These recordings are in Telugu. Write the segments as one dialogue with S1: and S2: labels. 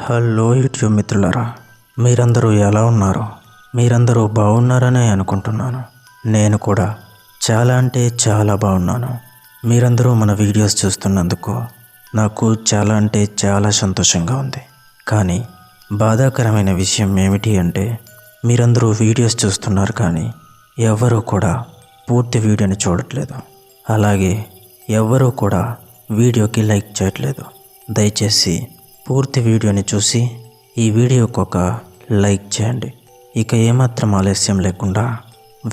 S1: హలో యూట్యూబ్ మిత్రులారా మీరందరూ ఎలా ఉన్నారు? మీరందరూ బాగున్నారనే అనుకుంటున్నాను. నేను కూడా చాలా అంటే చాలా బాగున్నాను. మీరందరూ మన వీడియోస్ చూస్తున్నందుకు నాకు చాలా అంటే చాలా సంతోషంగా ఉంది. కానీ బాధాకరమైన విషయం ఏమిటి అంటే మీరందరూ వీడియోస్ చూస్తున్నారు కానీ ఎవరూ కూడా పూర్తి వీడియోని చూడట్లేదు. అలాగే ఎవ్వరూ కూడా వీడియోకి లైక్ చేయట్లేదు. దయచేసి పూర్తి వీడియోని చూసి ఈ వీడియోకు ఒక లైక్ చేయండి. ఇక ఏమాత్రం ఆలస్యం లేకుండా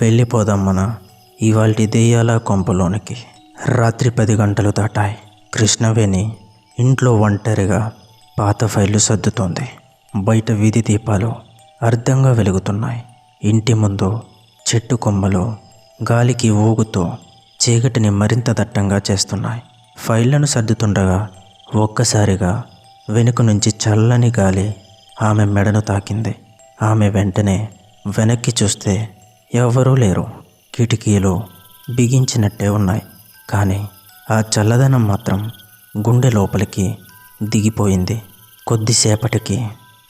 S1: వెళ్ళిపోదాం మన ఇవాల్టి దెయ్యాల కొంపలోనికి. రాత్రి పది గంటలు దాటాయి. కృష్ణవేణి ఇంట్లో ఒంటరిగా పాత ఫైళ్ళు సర్దుతోంది. బయట వీధి దీపాలు అర్థంగా వెలుగుతున్నాయి. ఇంటి ముందు చెట్టు కొమ్మలు గాలికి ఊగుతూ చీకటిని మరింత దట్టంగా చేస్తున్నాయి. ఫైళ్ళను సర్దుతుండగా ఒక్కసారిగా వెనుక నుంచి చల్లని గాలి ఆమె మెడను తాకింది. ఆమె వెంటనే వెనక్కి చూస్తే ఎవరూ లేరు. కిటికీలు బిగించినట్టే ఉన్నాయి. కానీ ఆ చల్లదనం మాత్రం గుండె లోపలికి దిగిపోయింది. కొద్దిసేపటికి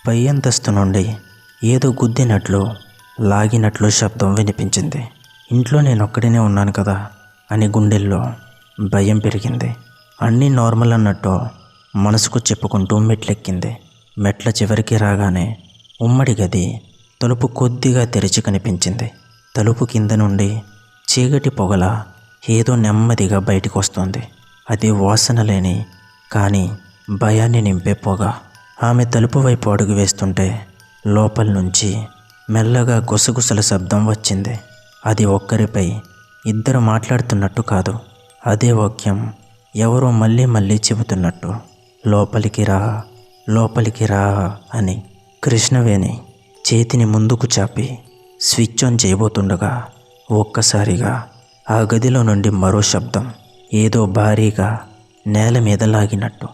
S1: పై అంతస్తు నుండి ఏదో గుద్దినట్లు లాగినట్లు శబ్దం వినిపించింది. ఇంట్లో నేను ఒక్కడినే ఉన్నాను కదా అని గుండెల్లో భయం పెరిగింది. అన్నీ నార్మల్ అన్నట్టు మనసుకు చెప్పుకుంటూ మెట్లెక్కింది. మెట్ల చివరికి రాగానే ఉమ్మడి గది తలుపు కొద్దిగా తెరిచి కనిపించింది. తలుపు కింద నుండి చీకటి పొగల ఏదో నెమ్మదిగా బయటకు వస్తుంది అది వాసన లేని కానీ భయాన్ని నింపే పొగ. ఆమె తలుపు వైపు అడుగు వేస్తుంటే లోపల నుంచి మెల్లగా గుసగుసల శబ్దం వచ్చింది. అది ఒక్కరిపై ఇద్దరు మాట్లాడుతున్నట్టు కాదు. అదే వాక్యం ఎవరో మళ్ళీ మళ్ళీ చెబుతున్నట్టు. లోపలికి రా లోపలికి రా అని కృష్ణవేణి చేతిని ముందుకు చాపి స్విచ్ ఆన్ చేయబోతుండగా ఒక్కసారిగా ఆ గదిలో నుండి మరో శబ్దం ఏదో భారీగా నేల మీద లాగినట్టు.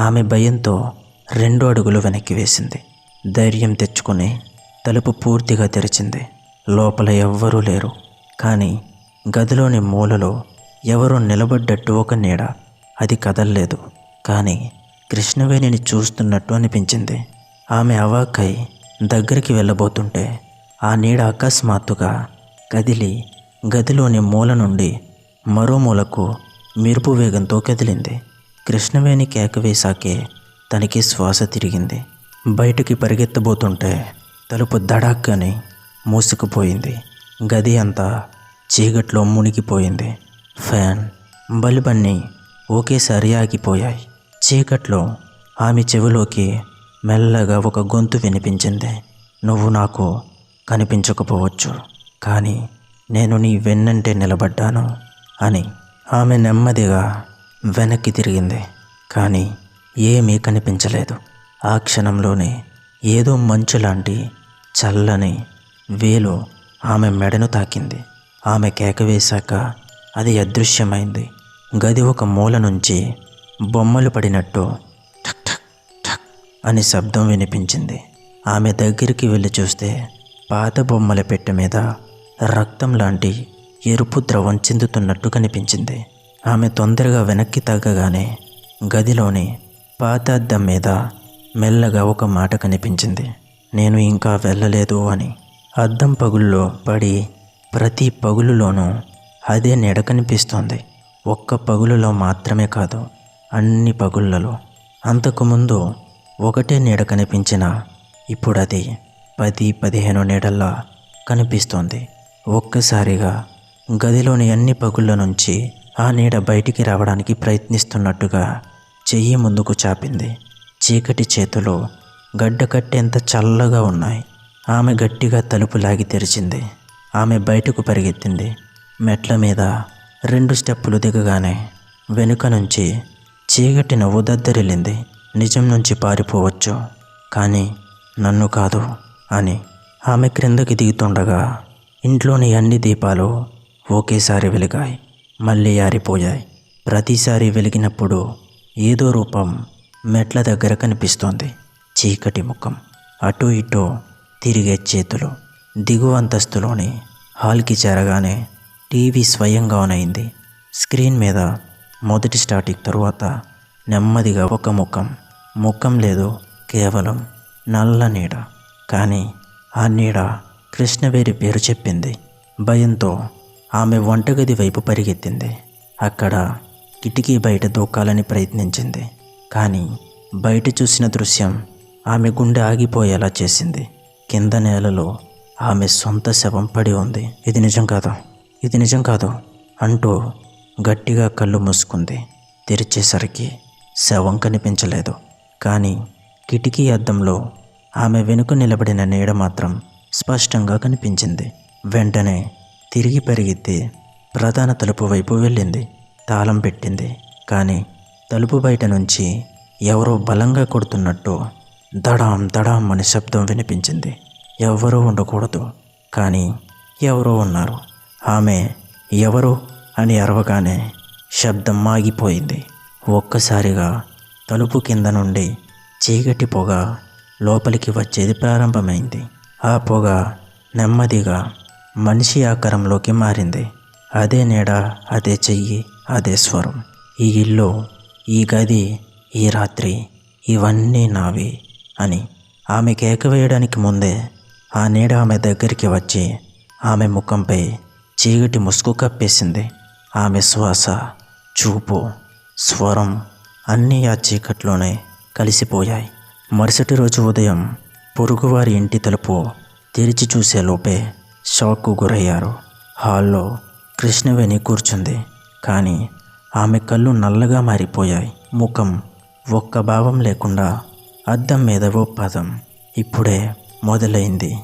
S1: ఆమె భయంతో రెండు అడుగులు వెనక్కి వేసింది. ధైర్యం తెచ్చుకుని తలుపు పూర్తిగా తెరిచింది. లోపల ఎవ్వరూ లేరు. కానీ గదిలోని మూలలో ఎవరో నిలబడ్డట్టు ఒక నీడ. అది కదల్లేదు. కానీ కృష్ణవేణిని చూస్తున్నట్టు అనిపించింది. ఆమె అవాక్కై దగ్గరికి వెళ్ళబోతుంటే ఆ నీడ అకస్మాత్తుగా కదిలి గదిలోని మూల నుండి మరో మూలకు మెరుపు వేగంతో కదిలింది. కృష్ణవేణి కేక వేశాకే తనకి శ్వాస తిరిగింది. బయటికి పరిగెత్తబోతుంటే తలుపు దడాక్కని మూసుకుపోయింది. గది అంతా చీకట్లో మునిగిపోయింది. ఫ్యాన్ బల్బన్నీ ఒకేసారి ఆగిపోయాయి. చీకట్లో ఆమె చెవిలోకి మెల్లగా ఒక గొంతు వినిపించింది. నువ్వు నాకు కనిపించకపోవచ్చు కానీ నేను నీ వెన్నంటే నిలబడ్డాను అని ఆమె నెమ్మదిగా వెనక్కి తిరిగింది. కానీ ఏమీ కనిపించలేదు. ఆ క్షణంలోనే ఏదో మంచు లాంటి చల్లని వేలు ఆమె మెడను తాకింది. ఆమె కేక వేశాక అది అదృశ్యమైంది. గది ఒక మూల నుంచి బొమ్మలు పడినట్టు ఠక్ ఠక్ ఠక్ అని శబ్దం వినిపించింది. ఆమె దగ్గరికి వెళ్ళి చూస్తే పాత బొమ్మల పెట్టె మీద రక్తం లాంటి ఎరుపు ద్రవం చిందుతున్నట్టు కనిపించింది. ఆమె తొందరగా వెనక్కి తగ్గగానే గదిలోని పాత అద్దం మీద మెల్లగా ఒక మాట కనిపించింది. నేను ఇంకా వెళ్ళలేదు అని అద్దం పగుల్లో పడి ప్రతి పగులులోనూ అదే నెడ కనిపిస్తోంది. ఒక్క పగులులో మాత్రమే కాదు అన్ని పగుళ్ళలో. అంతకుముందు ఒకటే నీడ కనిపించిన ఇప్పుడు అది పది పదిహేను నీడల్లా కనిపిస్తోంది. ఒక్కసారిగా గదిలోని అన్ని పగుళ్ళ నుంచి ఆ నీడ బయటికి రావడానికి ప్రయత్నిస్తున్నట్టుగా చెయ్యి ముందుకు చాపింది. చీకటి చేతులు గడ్డ కట్టేంత చల్లగా ఉన్నాయి. ఆమె గట్టిగా తలుపు లాగి తెరిచింది. ఆమె బయటకు పరిగెత్తింది. మెట్ల మీద రెండు స్టెప్పులు దిగగానే వెనుక నుంచి చీకటి నవ్వు దద్దరిల్లింది నిజం నుంచి పారిపోవచ్చు. కానీ నన్ను కాదు అని ఆమె క్రిందకి దిగుతుండగా ఇంట్లోని అన్ని దీపాలు ఒకేసారి వెలిగాయి. మళ్ళీ ఆరిపోయాయి. ప్రతిసారి వెలిగినప్పుడు ఏదో రూపం మెట్ల దగ్గర కనిపిస్తోంది. చీకటి ముఖం. అటు ఇటు తిరిగే చేతులు. దిగువ అంతస్తులోని హాల్కి చేరగానే టీవీ స్వయంగా ఆన్ స్క్రీన్ మీద మొదటి స్టాటిక్ తరువాత నెమ్మదిగా ఒక ముఖం ముఖం లేదు కేవలం నల్ల నీడ. కానీ ఆ నీడ కృష్ణవేరి పేరు చెప్పింది. భయంతో ఆమె వంటగది వైపు పరిగెత్తింది. అక్కడ కిటికీ బయట దూకాలని ప్రయత్నించింది. కానీ బయట చూసిన దృశ్యం ఆమె గుండె ఆగిపోయేలా చేసింది. కింద నేలలో ఆమె సొంత శవం పడి ఉంది. ఇది నిజం కాదు? ఇది నిజం కాదు అంటూ గట్టిగా కళ్ళు మూసుకుంది. తెరిచేసరికి శవం కనిపించలేదు. కానీ కిటికీ అద్దంలో ఆమె వెనుక నిలబడిన నీడ మాత్రం స్పష్టంగా కనిపించింది. వెంటనే తిరిగి పరిగెత్తి ప్రధాన తలుపు వైపు వెళ్ళింది. తాళం పెట్టింది. కానీ తలుపు బయట నుంచి ఎవరో బలంగా కొడుతున్నట్టు దడాం దడాం అని శబ్దం వినిపించింది. ఎవరూ ఉండకూడదు. కానీ ఎవరో ఉన్నారు. ఆమె ఎవరు? అని అరవగానే శబ్దం ఆగిపోయింది. ఒక్కసారిగా తలుపు కింద నుండి చీకటి పొగ లోపలికి వచ్చేది ప్రారంభమైంది. ఆ పొగ నెమ్మదిగా మనిషి ఆకారంలోకి మారింది. అదే నీడ అదే చెయ్యి అదే స్వరం. ఈ ఇల్లు ఈ గది ఈ రాత్రి ఇవన్నీ నావి అని ఆమె కేక వేయడానికి ముందే ఆ నీడ ఆమె దగ్గరికి వచ్చి ఆమె ముఖంపై చీకటి ముసుగు కప్పేసింది. ఆమె శ్వాస చూపు స్వరం అన్నీ ఆ చీకట్లోనే కలిసిపోయాయి. మరుసటి రోజు ఉదయం పొరుగువారి ఇంటి తలుపు తెరిచి చూసే లోపే షాక్కు గురయ్యారు. హాల్లో కృష్ణవేణి కూర్చుంది. కానీ ఆమె కళ్ళు నల్లగా మారిపోయాయి. ముఖం ఒక్క భావం లేకుండా అద్దం మీద ఓ పదం ఇప్పుడే మొదలైంది.